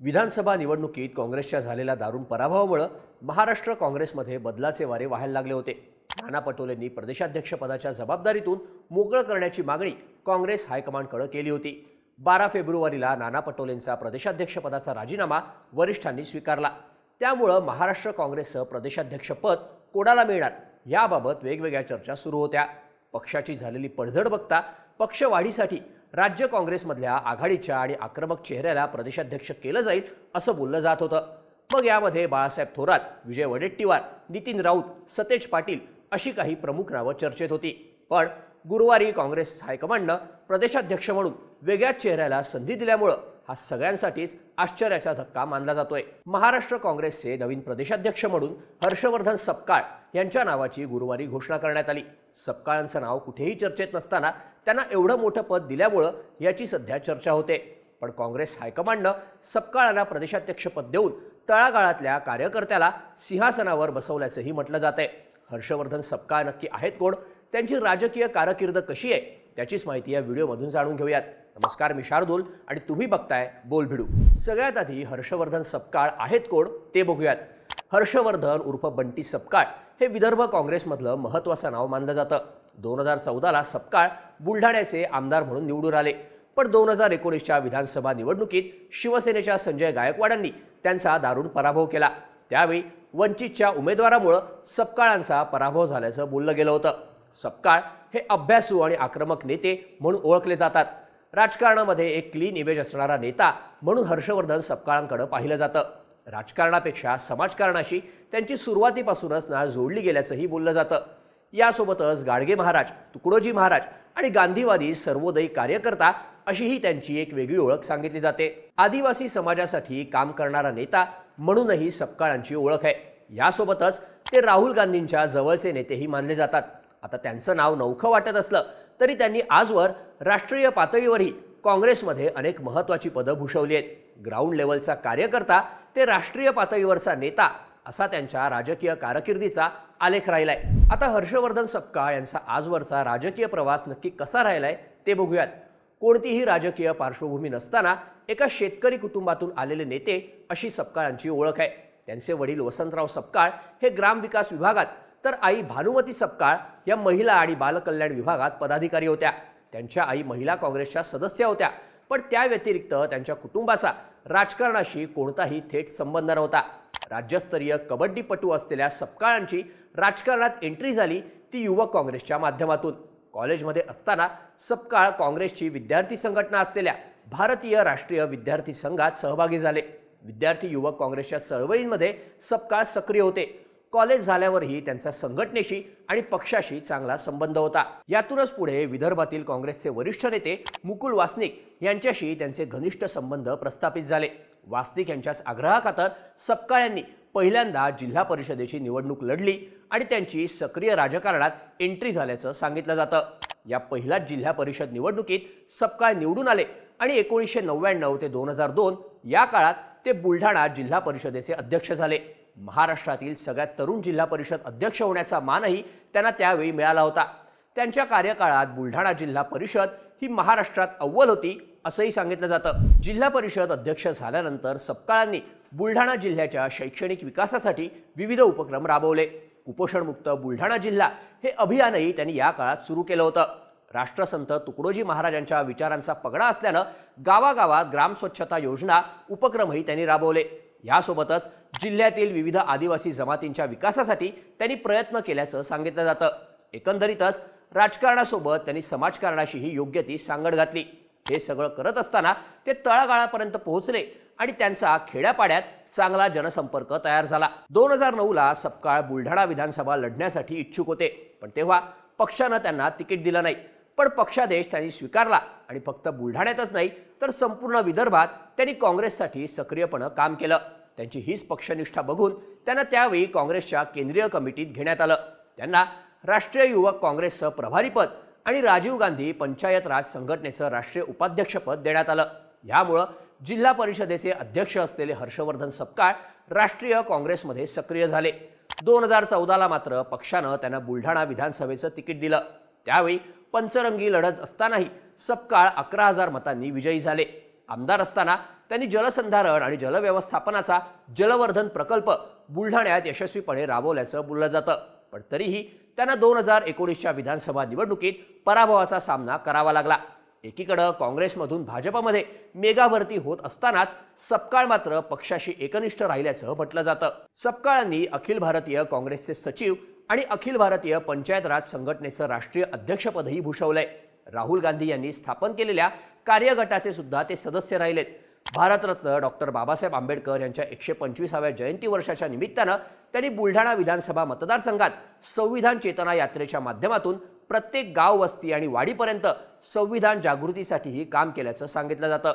विधानसभा निवडणुकीत काँग्रेसच्या झालेल्या दारुण पराभवामुळं महाराष्ट्र काँग्रेसमध्ये बदलाचे वारे व्हायला लागले होते. नाना पटोलेंनी प्रदेशाध्यक्षपदाच्या जबाबदारीतून मोकळं करण्याची मागणी काँग्रेस हायकमांडकडे केली होती. बारा फेब्रुवारीला नाना पटोलेंचा प्रदेशाध्यक्षपदाचा राजीनामा वरिष्ठांनी स्वीकारला. त्यामुळं महाराष्ट्र काँग्रेसचं प्रदेशाध्यक्षपद कोणाला मिळणार याबाबत वेगवेगळ्या चर्चा सुरू होत्या. पक्षाची झालेली पडझड बघता पक्षवाढीसाठी राज्य काँग्रेसमधल्या आघाडीच्या आणि आक्रमक चेहऱ्याला प्रदेशाध्यक्ष केलं जाईल असं बोललं जात होतं. मग यामध्ये बाळासाहेब थोरात विजय वडेट्टीवार नितीन राऊत सतेज पाटील अशी काही प्रमुख नावं चर्चेत होती. पण गुरुवारी काँग्रेस हायकमांडनं प्रदेशाध्यक्ष म्हणून वेगळ्याच चेहऱ्याला संधी दिल्यामुळं हा सगळ्यांसाठीच आश्चर्याचा धक्का मानला जातोय. महाराष्ट्र काँग्रेसचे नवीन प्रदेशाध्यक्ष म्हणून हर्षवर्धन सपकाळ यांच्या नावाची गुरुवारी घोषणा करण्यात आली. सपकाळांचं नाव कुठेही चर्चेत नसताना त्यांना एवढं मोठं पद दिल्यामुळं याची सध्या चर्चा होते. पण काँग्रेस हायकमांडनं सपकाळांना प्रदेशाध्यक्षपद देऊन तळागाळातल्या कार्यकर्त्याला सिंहासनावर बसवल्याचंही म्हटलं जात आहे हर्षवर्धन सपकाळ नक्की आहेत कोण? त्यांची राजकीय कारकीर्द कशी आहे त्याचीच माहिती या व्हिडिओमधून जाणून घेऊयात. नमस्कार मी शार्दूल आणि तुम्ही बघताय बोल भिडू. सगळ्यात आधी हर्षवर्धन सपकाळ आहेत कोण ते बघूयात. हर्षवर्धन उर्फ बंटी सपकाळ हे विदर्भ काँग्रेसमधलं महत्त्वाचं नाव मानलं जातं. दोन हजार चौदाला सपकाळ बुलढाण्याचे आमदार म्हणून निवडून आले. पण दोन हजार एकोणीसच्या विधानसभा निवडणुकीत शिवसेनेच्या संजय गायकवाडांनी त्यांचा दारुण पराभव केला. त्यावेळी वंचितच्या उमेदवारामुळं सपकाळांचा पराभव झाल्याचं बोललं गेलं होतं. सपकाळ हे अभ्यासू आणि आक्रमक नेते म्हणून ओळखले जातात. राजकारणामध्ये एक क्लीन इमेज असणारा नेता म्हणून हर्षवर्धन सपकाळांकडे पाहिलं जातं. राजकारणापेक्षा समाजकारणाशी त्यांची सुरुवातीपासूनच नाळ जोडली गेल्याचंही बोललं जातं. यासोबतच गाडगे महाराज तुकडोजी महाराज आणि गांधीवादी सर्वोदयी कार्यकर्ता अशीही त्यांची एक वेगळी ओळख सांगितली जाते. आदिवासी समाजासाठी काम करणारा नेता म्हणूनही सपकाळांची ओळख आहे. यासोबतच ते राहुल गांधींच्या जवळचे नेतेही मानले जातात. आता त्यांचं नाव नौखं वाटत असलं तरी त्यांनी आजवर राष्ट्रीय पातळीवरही काँग्रेसमध्ये अनेक महत्त्वाची पदं भूषवली आहेत. ग्राउंड लेवलचा कार्यकर्ता ते राष्ट्रीय पातळीवरचा नेता असा त्यांच्या राजकीय कारकिर्दीचा आलेख राहिलाय. आता हर्षवर्धन सपकाळ यांचा आजवरचा राजकीय प्रवास नक्की कसा राहिलाय ते बघूयात. कोणतीही राजकीय पार्श्वभूमी नसताना एका शेतकरी कुटुंबातून आलेले नेते अशी सपकाळांची ओळख आहे. त्यांचे वडील वसंतराव सपकाळ हे ग्रामविकास विभागात तर आई भानुमती सपकाळ या महिला आणि बालकल्याण विभागात पदाधिकारी होत्या. त्यांच्या आई महिला काँग्रेसच्या सदस्य होत्या. पण त्या व्यतिरिक्त त्यांच्या कुटुंबाचा राजकारणाशी कोणताही थेट संबंध नव्हता. राज्यस्तरीय कबड्डीपटू असलेल्या सपकाळांची राजकारणात एंट्री झाली ती युवक काँग्रेसच्या माध्यमातून. कॉलेजमध्ये असताना सपकाळ काँग्रेसची विद्यार्थी संघटना असलेल्या भारतीय राष्ट्रीय विद्यार्थी संघात सहभागी झाले. विद्यार्थी युवक काँग्रेसच्या चळवळींमध्ये सपकाळ सक्रिय होते. कॉलेज झाल्यावरही त्यांचा संघटनेशी आणि पक्षाशी चांगला संबंध होता. यातूनच पुढे विदर्भातील काँग्रेसचे वरिष्ठ नेते मुकुल वासनिक यांच्याशी त्यांचे घनिष्ठ संबंध प्रस्थापित झाले. वासनिक यांच्याच आग्रहाखातर सपकाळ यांनी पहिल्यांदा जिल्हा परिषदेची निवडणूक लढली आणि त्यांची सक्रिय राजकारणात एंट्री झाल्याचं सांगितलं जातं. या पहिल्याच जिल्हा परिषद निवडणुकीत सपकाळ निवडून आले आणि एकोणीसशे नव्याण्णव ते दोन हजार दोन या काळात ते बुलढाणा जिल्हा परिषदेचे अध्यक्ष झाले. महाराष्ट्रातील सगळ्यात तरुण जिल्हा परिषद अध्यक्ष होण्याचा मानही त्यांना त्यावेळी मिळाला होता. त्यांच्या कार्यकाळात बुलढाणा जिल्हा परिषद ही महाराष्ट्रात अव्वल होती असंही सांगितलं जातं. जिल्हा परिषद अध्यक्ष झाल्यानंतर सपकाळांनी बुलढाणा जिल्ह्याच्या शैक्षणिक विकासासाठी विविध उपक्रम राबवले. कुपोषणमुक्त बुलढाणा जिल्हा हे अभियानही त्यांनी या काळात सुरू केलं होतं. राष्ट्रसंत तुकडोजी महाराजांच्या विचारांचा पगडा असल्यानं गावागावात ग्राम स्वच्छता योजना उपक्रमही त्यांनी राबवले. यासोबतच जिल्ह्यातील विविध आदिवासी जमातींच्या विकासासाठी त्यांनी प्रयत्न केल्याचं सांगितलं जातं. एकंदरीतच राजकारणासोबत त्यांनी समाजकारणाशीही योग्य ती सांगड घातली. हे सगळं करत असताना ते तळागाळापर्यंत पोहोचले आणि त्यांचा खेड्यापाड्यात चांगला जनसंपर्क तयार झाला. दोन हजार नऊला सपकाळ बुलढाणा विधानसभा लढण्यासाठी इच्छुक होते. पण तेव्हा पक्षानं त्यांना तिकीट दिलं नाही. पण पक्षादेश त्यांनी स्वीकारला. आणि फक्त बुलढाण्यातच नाही तर संपूर्ण विदर्भात त्यांनी काँग्रेससाठी सक्रियपणे काम केलं. त्यांची हीच पक्षनिष्ठा बघून त्यांना त्यावेळी काँग्रेसच्या केंद्रीय कमिटीत घेण्यात आलं. त्यांना राष्ट्रीय युवक काँग्रेसचं प्रभारीपद आणि राजीव गांधी पंचायत राज संघटनेचं राष्ट्रीय उपाध्यक्षपद देण्यात आलं. यामुळं जिल्हा परिषदेचे अध्यक्ष असलेले हर्षवर्धन सपकाळ राष्ट्रीय काँग्रेसमध्ये सक्रिय झाले. दोन हजार चौदाला मात्र पक्षानं त्यांना बुलढाणा विधानसभेचं तिकीट दिलं. त्यावेळी पंचरंगी लढत असतानाही सपकाळ अकरा हजार मतांनी विजयी झाले. आमदार असताना त्यांनी जलसंधारण आणि जलव्यवस्थापनाचा जलवर्धन प्रकल्प बुलढाण्यात यशस्वीपणे राबवल्याचं बोललं जातं. पण तरीही त्यांना दोन हजार एकोणीसच्या विधानसभा निवडणुकीत पराभवाचा सामना करावा लागला. एकीकडं काँग्रेसमधून भाजपमध्ये मेगाभरती होत असतानाच सपकाळ मात्र पक्षाशी एकनिष्ठ राहिल्याचं म्हटलं जातं. सपकाळांनी अखिल भारतीय काँग्रेसचे सचिव आणि अखिल भारतीय पंचायत राज संघटनेचं राष्ट्रीय अध्यक्षपदही भूषवलंय. राहुल गांधी यांनी स्थापन केलेल्या कार्यगटाचे सुद्धा ते सदस्य राहिलेत. भारतरत्न डॉक्टर बाबासाहेब आंबेडकर यांच्या एकशे पंचवीसाव्या जयंती वर्षाच्या निमित्तानं त्यांनी बुलढाणा विधानसभा मतदारसंघात संविधान चेतना यात्रेच्या माध्यमातून प्रत्येक गाव वस्ती आणि वाडीपर्यंत संविधान जागृतीसाठीही काम केल्याचं सांगितलं जातं.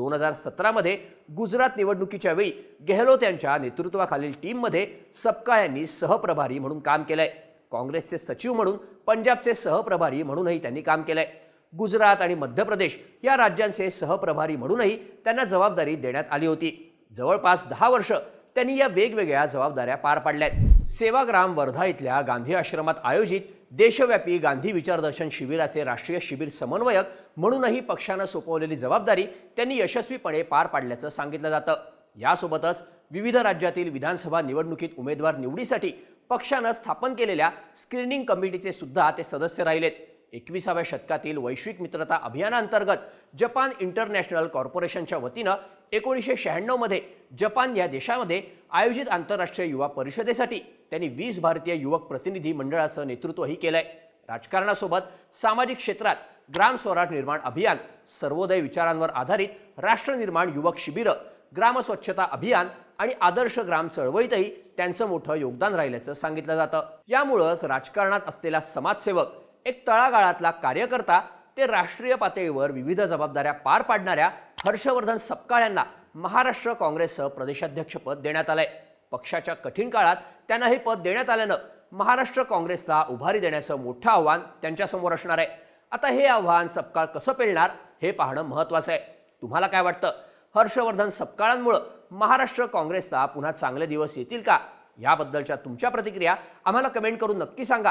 दोन हजार सतरामध्ये गुजरात निवडणुकीच्या वेळी गेहलोत यांच्या नेतृत्वाखालील टीममध्ये सपकाळ यांनी सहप्रभारी म्हणून काम केलंय. काँग्रेसचे सचिव म्हणून पंजाबचे सहप्रभारी म्हणूनही त्यांनी काम केलंय. गुजरात आणि मध्य प्रदेश या राज्यांचे सहप्रभारी म्हणूनही त्यांना जबाबदारी देण्यात आली होती. जवळपास दहा वर्ष त्यांनी या वेगवेगळ्या जबाबदाऱ्या पार पाडल्या सेवाग्राम वर्धा इथल्या गांधी आश्रमात आयोजित देशव्यापी गांधी विचारदर्शन शिबिराचे राष्ट्रीय शिबिर समन्वयक म्हणूनही पक्षानं सोपवलेली जबाबदारी त्यांनी यशस्वीपणे पार पाडल्याचं सांगितलं जातं. यासोबतच विविध राज्यातील विधानसभा निवडणुकीत उमेदवार निवडीसाठी पक्षानं स्थापन केलेल्या स्क्रीनिंग कमिटीचे सुद्धा ते सदस्य राहिलेत. एकविसाव्या शतकातील वैश्विक मित्रता अभियानांतर्गत जपान इंटरनॅशनल कॉर्पोरेशनच्या वतीनं एकोणीसशे शहाण्णवमध्ये जपान या देशामध्ये आयोजित आंतरराष्ट्रीय युवा परिषदेसाठी त्यांनी वीस भारतीय युवक प्रतिनिधी मंडळाचं नेतृत्वही केलंय. राजकारणासोबत सामाजिक क्षेत्रात ग्राम स्वराज निर्माण अभियान सर्वोदय विचारांवर आधारित राष्ट्र निर्माण युवक शिबिरं ग्राम स्वच्छता अभियान आणि आदर्श ग्राम चळवळीतही त्यांचं मोठं योगदान राहिल्याचं सांगितलं जातं. यामुळंच राजकारणात असलेला समाजसेवक एक तळागाळातला कार्यकर्ता ते राष्ट्रीय पातळीवर विविध जबाबदाऱ्या पार पाडणाऱ्या हर्षवर्धन सपकाळ यांना महाराष्ट्र काँग्रेसचं प्रदेशाध्यक्षपद देण्यात आलंय. पक्षाच्या कठीण काळात त्यांना हे पद देण्यात आल्यानं महाराष्ट्र काँग्रेसला उभारी देण्याचं मोठं आव्हान त्यांच्यासमोर असणार आहे. आता हे आव्हान सपकाळ कसं पेलणार हे पाहणं महत्वाचं आहे. तुम्हाला काय वाटतं? हर्षवर्धन सपकाळांमुळं महाराष्ट्र काँग्रेसला पुन्हा चांगले दिवस येतील का? याबद्दलच्या तुमच्या प्रतिक्रिया आम्हाला कमेंट करून नक्की सांगा.